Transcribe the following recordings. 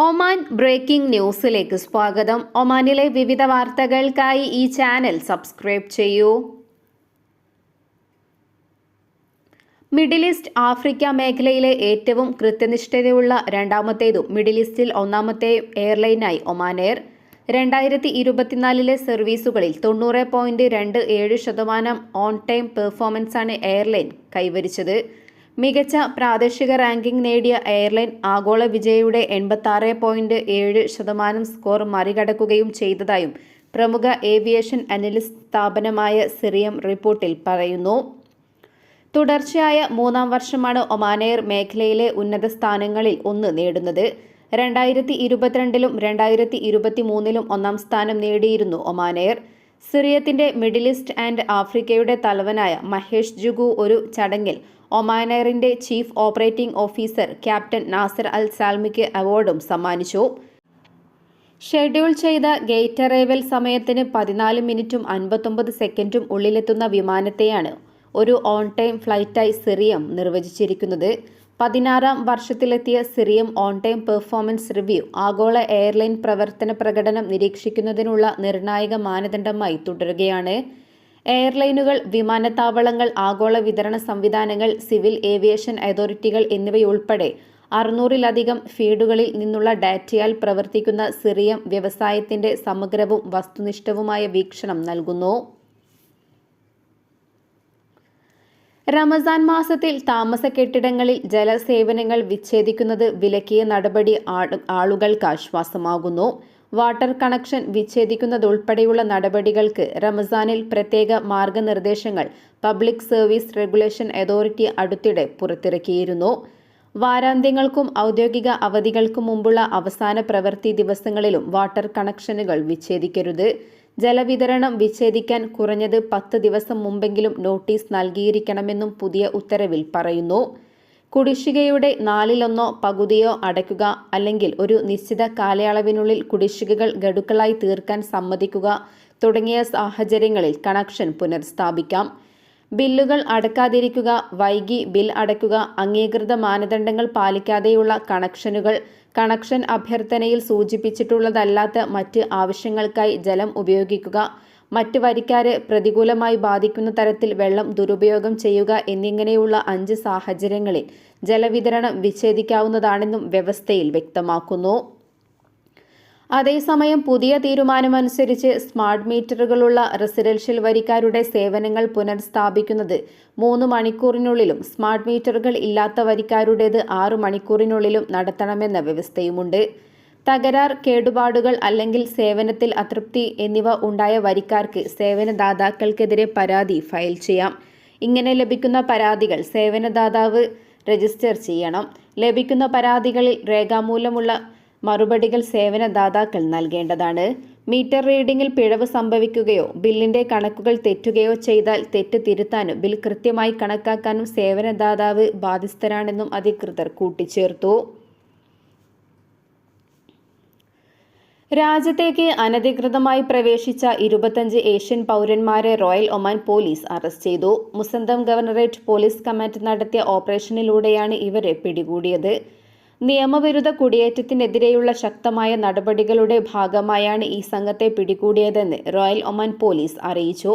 Oman breaking ന്യൂസിലേക്ക് സ്വാഗതം. ഒമാനിലെ വിവിധ വാർത്തകൾക്കായി ഈ ചാനൽ സബ്സ്ക്രൈബ് ചെയ്യൂ. മിഡിൽ ഈസ്റ്റ് ആഫ്രിക്ക മേഖലയിലെ ഏറ്റവും കൃത്യനിഷ്ഠതയുള്ള രണ്ടാമത്തേതും മിഡിൽ ഈസ്റ്റിൽ ഒന്നാമത്തെയും എയർലൈനായി ഒമാൻ എയർ. രണ്ടായിരത്തി ഇരുപത്തിനാലിലെ സർവീസുകളിൽ തൊണ്ണൂറ് പോയിന്റ് രണ്ട് ഏഴ് ശതമാനം ഓൺ ടൈം പെർഫോമൻസാണ് എയർലൈൻ കൈവരിച്ചത്. മികച്ച പ്രാദേശിക റാങ്കിംഗ് നേടിയ എയർലൈൻ ആഗോള വിജയയുടെ എൺപത്താറ് പോയിന്റ് ഏഴ് ശതമാനം സ്കോർ മറികടക്കുകയും ചെയ്തതായും പ്രമുഖ ഏവിയേഷൻ അനലിസ്റ്റ് സ്ഥാപനമായ സിറിയം റിപ്പോർട്ടിൽ പറയുന്നു. തുടർച്ചയായ മൂന്നാം വർഷമാണ് ഒമാനെയർ മേഖലയിലെ ഉന്നത സ്ഥാനങ്ങളിൽ ഒന്ന് നേടുന്നത്. രണ്ടായിരത്തി ഇരുപത്തിരണ്ടിലും രണ്ടായിരത്തി ഇരുപത്തി മൂന്നിലും ഒന്നാം സ്ഥാനം നേടിയിരുന്നു ഒമാനെയർ സിറിയത്തിന്റെ മിഡിൽ ഈസ്റ്റ് ആൻഡ് ആഫ്രിക്കയുടെ തലവനായ മഹേഷ് ജുഗു ഒരു ചടങ്ങിൽ ഒമാനെയറിന്റെ chief operating officer captain Nasser Al സാൽമിക്ക് അവാർഡും സമ്മാനിച്ചു. ഷെഡ്യൂൾ ചെയ്ത ഗേറ്റ് അറൈവൽ സമയത്തിന് പതിനാല് മിനിറ്റും അൻപത്തൊമ്പത് സെക്കൻഡും ഉള്ളിലെത്തുന്ന വിമാനത്തെയാണ് ഒരു ഓൺ ടൈം ഫ്ലൈറ്റായി സിറിയം നിർവചിച്ചിരിക്കുന്നത്. പതിനാറാം വർഷത്തിലെത്തിയ Cirium on time performance review ആഗോള എയർലൈൻ പ്രവർത്തന പ്രകടനം നിരീക്ഷിക്കുന്നതിനുള്ള നിർണായക മാനദണ്ഡമായി തുടരുകയാണ്. എയർലൈനുകൾ വിമാനത്താവളങ്ങൾ ആഗോള വിതരണ സംവിധാനങ്ങൾ സിവിൽ ഏവിയേഷൻ അതോറിറ്റികൾ എന്നിവയുൾപ്പെടെ അറുന്നൂറിലധികം ഫീഡുകളിൽ നിന്നുള്ള ഡാറ്റയാൽ പ്രവർത്തിക്കുന്ന സിറിയം വ്യവസായത്തിന്റെ സമഗ്രവും വസ്തുനിഷ്ഠവുമായ വീക്ഷണം നൽകുന്നു. റമസാൻ മാസത്തിൽ താമസ കെട്ടിടങ്ങളിൽ ജലസേവനങ്ങൾ വിച്ഛേദിക്കുന്നത് വിലക്കിയ നടപടി ആളുകൾക്ക് ആശ്വാസമാകുന്നു. വാട്ടർ കണക്ഷൻ വിച്ഛേദിക്കുന്നതുൾപ്പെടെയുള്ള നടപടികൾക്ക് റമസാനിൽ പ്രത്യേക മാർഗനിർദ്ദേശങ്ങൾ പബ്ലിക് സർവീസ് റെഗുലേഷൻ അതോറിറ്റി അടുത്തിടെ പുറത്തിറക്കിയിരുന്നു. വാരാന്ത്യങ്ങൾക്കും ഔദ്യോഗിക അവധികൾക്കും മുമ്പുള്ള അവസാന പ്രവൃത്തി ദിവസങ്ങളിലും വാട്ടർ കണക്ഷനുകൾ വിച്ഛേദിക്കരുത്. ജലവിതരണം വിച്ഛേദിക്കാൻ കുറഞ്ഞത് പത്ത് ദിവസം മുമ്പെങ്കിലും നോട്ടീസ് നൽകിയിരിക്കണമെന്നും പുതിയ ഉത്തരവിൽ പറയുന്നു. കുടിശ്ശികയുടെ നാലിലൊന്നോ പകുതിയോ അടയ്ക്കുക അല്ലെങ്കിൽ ഒരു നിശ്ചിത കാലയളവിനുള്ളിൽ കുടിശ്ശികകൾ ഗഡുക്കളായി തീർക്കാൻ സമ്മതിക്കുക തുടങ്ങിയ സാഹചര്യങ്ങളിൽ കണക്ഷൻ പുനഃസ്ഥാപിക്കാം. ബില്ലുകൾ അടക്കാതിരിക്കുക വൈകി ബിൽ അടയ്ക്കുക അംഗീകൃത മാനദണ്ഡങ്ങൾ പാലിക്കാതെയുള്ള കണക്ഷനുകൾ കണക്ഷൻ അഭ്യർത്ഥനയിൽ സൂചിപ്പിച്ചിട്ടുള്ളതല്ലാത്ത മറ്റ് ആവശ്യങ്ങൾക്കായി ജലം ഉപയോഗിക്കുക മറ്റ് വരിക്കാരെ പ്രതികൂലമായി ബാധിക്കുന്ന തരത്തിൽ വെള്ളം ദുരുപയോഗം ചെയ്യുക എന്നിങ്ങനെയുള്ള അഞ്ച് സാഹചര്യങ്ങളിൽ ജലവിതരണം വിച്ഛേദിക്കാവുന്നതാണെന്നും വ്യവസ്ഥയിൽ വ്യക്തമാക്കുന്നു. അതേസമയം പുതിയ തീരുമാനമനുസരിച്ച് സ്മാർട്ട് മീറ്ററുകളുള്ള റെസിഡൻഷ്യൽ വരിക്കാരുടെ സേവനങ്ങൾ പുനഃസ്ഥാപിക്കുന്നത് മൂന്ന് മണിക്കൂറിനുള്ളിലും സ്മാർട്ട് മീറ്ററുകൾ ഇല്ലാത്ത വരിക്കാരുടേത് ആറു മണിക്കൂറിനുള്ളിലും നടത്തണമെന്ന വ്യവസ്ഥയുമുണ്ട്. തകരാർ കേടുപാടുകൾ അല്ലെങ്കിൽ സേവനത്തിൽ അതൃപ്തി എന്നിവ ഉണ്ടായ വരിക്കാർക്ക് സേവനദാതാക്കൾക്കെതിരെ പരാതി ഫയൽ ചെയ്യാം. ഇങ്ങനെ ലഭിക്കുന്ന പരാതികൾ സേവനദാതാവ് രജിസ്റ്റർ ചെയ്യണം. ലഭിക്കുന്ന പരാതികളിൽ രേഖാമൂലമുള്ള മറുപടികൾ സേവനദാതാക്കൾ നൽകേണ്ടതാണ്. മീറ്റർ റീഡിംഗിൽ പിഴവ് സംഭവിക്കുകയോ ബില്ലിന്റെ കണക്കുകൾ തെറ്റുകയോ ചെയ്താൽ തെറ്റ് തിരുത്താനും ബിൽ കൃത്യമായി കണക്കാക്കാനും സേവനദാതാവ് ബാധ്യസ്ഥരാണെന്നും അധികൃതർ കൂട്ടിച്ചേർത്തു. രാജ്യത്തേക്ക് അനധികൃതമായി പ്രവേശിച്ച ഇരുപത്തഞ്ച് ഏഷ്യൻ പൗരന്മാരെ റോയൽ ഒമാൻ പോലീസ് അറസ്റ്റ് ചെയ്തു. മുസന്തം ഗവർണറേറ്റ് പോലീസ് കമാൻഡ് നടത്തിയ ഓപ്പറേഷനിലൂടെയാണ് ഇവരെ പിടികൂടിയത്. നിയമവിരുദ്ധ കുടിയേറ്റത്തിനെതിരെയുള്ള ശക്തമായ നടപടികളുടെ ഭാഗമായാണ് ഈ സംഘത്തെ പിടികൂടിയതെന്ന് റോയൽ ഒമാൻ പോലീസ് അറിയിച്ചു.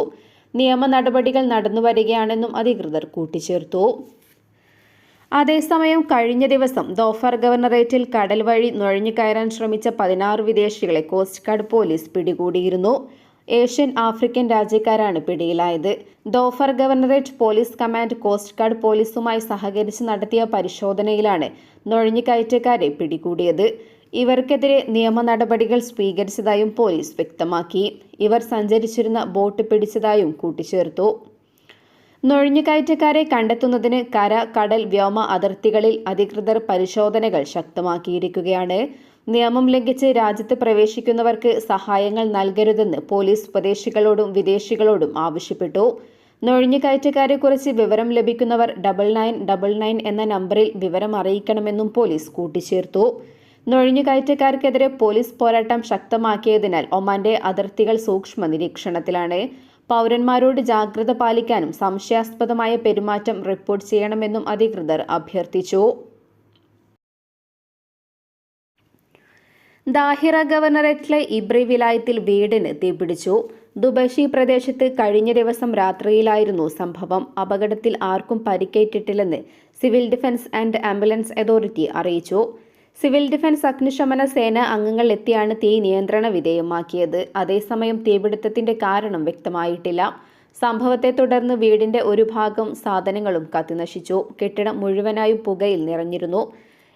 നിയമ നടപടികൾ നടന്നുവരികയാണെന്നും അധികൃതർ കൂട്ടിച്ചേർത്തു. അതേസമയം കഴിഞ്ഞ ദിവസം ദോഫർ ഗവർണറേറ്റിൽ കടൽ വഴി നുഴഞ്ഞു കയറാൻ ശ്രമിച്ച പതിനാറ് വിദേശികളെ കോസ്റ്റ് ഗാർഡ് പോലീസ് പിടികൂടിയിരുന്നു. ഏഷ്യൻ ആഫ്രിക്കൻ രാജ്യക്കാരാണ് പിടിയിലായത്. Dhofar governorate police command coast guard പോലീസുമായി സഹകരിച്ച് നടത്തിയ പരിശോധനയിലാണ് നുഴഞ്ഞുകയറ്റക്കാരെ പിടികൂടിയത്. ഇവർക്കെതിരെ നിയമ നടപടികൾ സ്വീകരിച്ചതായും പോലീസ് വ്യക്തമാക്കി. ഇവർ സഞ്ചരിച്ചിരുന്ന ബോട്ട് പിടിച്ചതായും കൂട്ടിച്ചേർത്തു. നുഴഞ്ഞുകയറ്റക്കാരെ കണ്ടെത്തുന്നതിന് കര കടൽ വ്യോമ അതിർത്തികളിൽ അധികൃതർ പരിശോധനകൾ ശക്തമാക്കിയിരിക്കുകയാണ്. നിയമം ലംഘിച്ച് രാജ്യത്ത് പ്രവേശിക്കുന്നവർക്ക് സഹായങ്ങൾ നൽകരുതെന്ന് പോലീസ് സ്വദേശികളോടും വിദേശികളോടും ആവശ്യപ്പെട്ടു. നുഴഞ്ഞുകയറ്റക്കാരെക്കുറിച്ച് വിവരം ലഭിക്കുന്നവർ ഡബിൾ നയൻ ഡബിൾ നയൻ എന്ന നമ്പറിൽ വിവരം അറിയിക്കണമെന്നും പോലീസ് കൂട്ടിച്ചേർത്തു. നുഴഞ്ഞുകയറ്റക്കാർക്കെതിരെ പോലീസ് പോരാട്ടം ശക്തമാക്കിയതിനാൽ ഒമാന്റെ അതിർത്തികൾ സൂക്ഷ്മ നിരീക്ഷണത്തിലാണ്. പൗരന്മാരോട് ജാഗ്രത പാലിക്കാനും സംശയാസ്പദമായ പെരുമാറ്റം റിപ്പോർട്ട് ചെയ്യണമെന്നും അധികൃതർ അഭ്യർത്ഥിച്ചു. ദാഹിറ ഗവർണറേറ്റിലെ ഇബ്രി വിലായത്തിൽ വീടിന് തീപിടിച്ചു ദുബഷി പ്രദേശത്ത് കഴിഞ്ഞ ദിവസം രാത്രിയിലായിരുന്നു സംഭവം. അപകടത്തിൽ ആർക്കും പരിക്കേറ്റിട്ടില്ലെന്ന് civil defence and ambulance authority അറിയിച്ചു. സിവിൽ ഡിഫൻസ് അഗ്നിശമന സേന അംഗങ്ങൾ എത്തിയാണ് തീ നിയന്ത്രണ വിധേയമാക്കിയത്. അതേസമയം തീപിടുത്തത്തിന്റെ കാരണം വ്യക്തമായിട്ടില്ല. സംഭവത്തെ തുടർന്ന് വീടിന്റെ ഒരു ഭാഗം സാധനങ്ങളും കത്തിനശിച്ചു. കെട്ടിടം മുഴുവനായും പുകയിൽ നിറഞ്ഞിരുന്നു.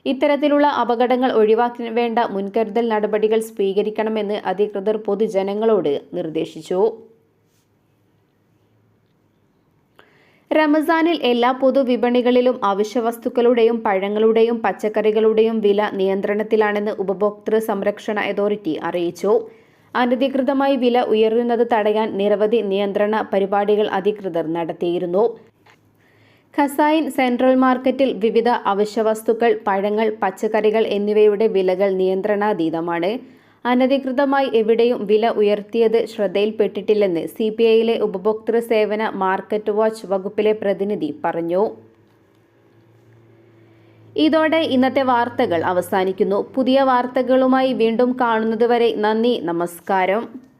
ഇത്തരത്തിലുള്ള അപകടങ്ങൾ ഒഴിവാക്കാൻ വേണ്ട മുൻകരുതൽ നടപടികൾ സ്വീകരിക്കണമെന്ന് അധികൃതർ പൊതുജനങ്ങളോട് നിർദ്ദേശിച്ചു. റമസാനിൽ എല്ലാ പൊതുവിപണികളിലും അവശ്യവസ്തുക്കളുടെയും പഴങ്ങളുടെയും പച്ചക്കറികളുടെയും വില നിയന്ത്രണത്തിലാണെന്ന് ഉപഭോക്തൃ സംരക്ഷണ അതോറിറ്റി അറിയിച്ചു. അനധികൃതമായി വില ഉയരുന്നത് തടയാൻ നിരവധി നിയന്ത്രണ പരിപാടികൾ അധികൃതർ നടത്തിയിരുന്നു. ഖസായിൻ സെൻട്രൽ മാർക്കറ്റിൽ വിവിധ അവശ്യവസ്തുക്കൾ പഴങ്ങൾ പച്ചക്കറികൾ എന്നിവയുടെ വിലകൾ നിയന്ത്രണാതീതമാണ്. അനധികൃതമായി എവിടെയും വില ഉയർത്തിയത് ശ്രദ്ധയിൽപ്പെട്ടിട്ടില്ലെന്ന് സി പി ഐയിലെ ഉപഭോക്തൃ സേവന മാർക്കറ്റ് വാച്ച് വകുപ്പിലെ പ്രതിനിധി പറഞ്ഞു. ഇതോടെ ഇന്നത്തെ വാർത്തകൾ അവസാനിക്കുന്നു. പുതിയ വാർത്തകളുമായി വീണ്ടും കാണുന്നതുവരെ നന്ദി നമസ്കാരം.